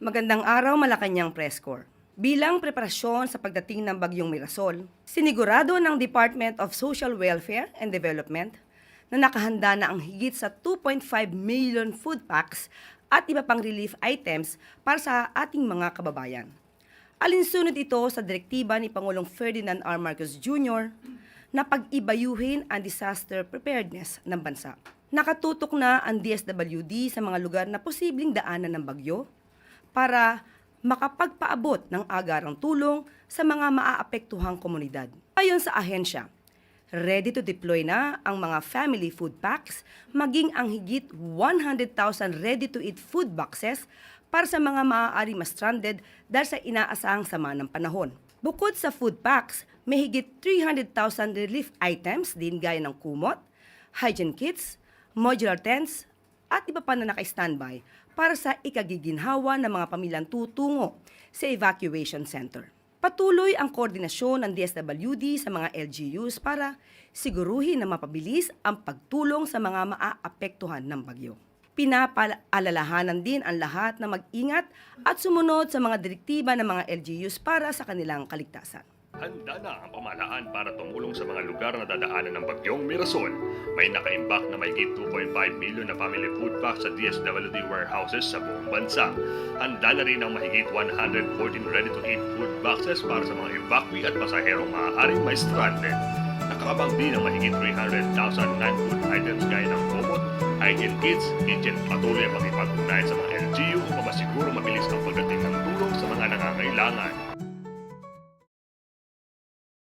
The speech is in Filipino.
Magandang araw Malacanang Press Corps. Bilang preparasyon sa pagdating ng bagyong Mirasol, sinigurado ng Department of Social Welfare and Development na nakahanda na ang higit sa 2.5 million food packs at iba pang relief items para sa ating mga kababayan. Alinsunod ito sa direktiba ni Pangulong Ferdinand R. Marcos Jr. na pag-ibayuhin ang disaster preparedness ng bansa. Nakatutok na ang DSWD sa mga lugar na posibleng daanan ng bagyo para makapagpaabot ng agarang tulong sa mga maaapektuhang komunidad. Ayon sa ahensya, ready to deploy na ang mga family food packs, maging ang higit 100,000 ready-to-eat food boxes para sa mga maaari ma-stranded dahil sa inaasahang sama ng panahon. Bukod sa food packs, may higit 300,000 relief items din gaya ng kumot, hygiene kits, modular tents, at iba pa na naka-standby para sa ikagiginhawa ng mga pamilyang tutungo sa evacuation center. Patuloy ang koordinasyon ng DSWD sa mga LGUs para siguruhin na mapabilis ang pagtulong sa mga maaapektuhan ng bagyo. Pinapaalalahanan din ang lahat na mag-ingat at sumunod sa mga direktiba ng mga LGUs para sa kanilang kaligtasan. Handa na ang pamahalaan para tumulong sa mga lugar na dadaanan ng bagyong Mirasol. May nakaimbak na may 2.5 milyon na family food packs sa DSWD warehouses sa buong bansa. Handa na rin ang mahigit 114 ready-to-eat food boxes para sa mga evacuee at pasaherong maaaring may stranded. Nakakabang din ang mahigit 300,000 non-food items gaya ng kumot, hygiene kits, kitchen patuloy ang makipag-ugnayan sa mga LGU upang masiguro mabilis ang pagdating ng tulong sa mga nangangailangan.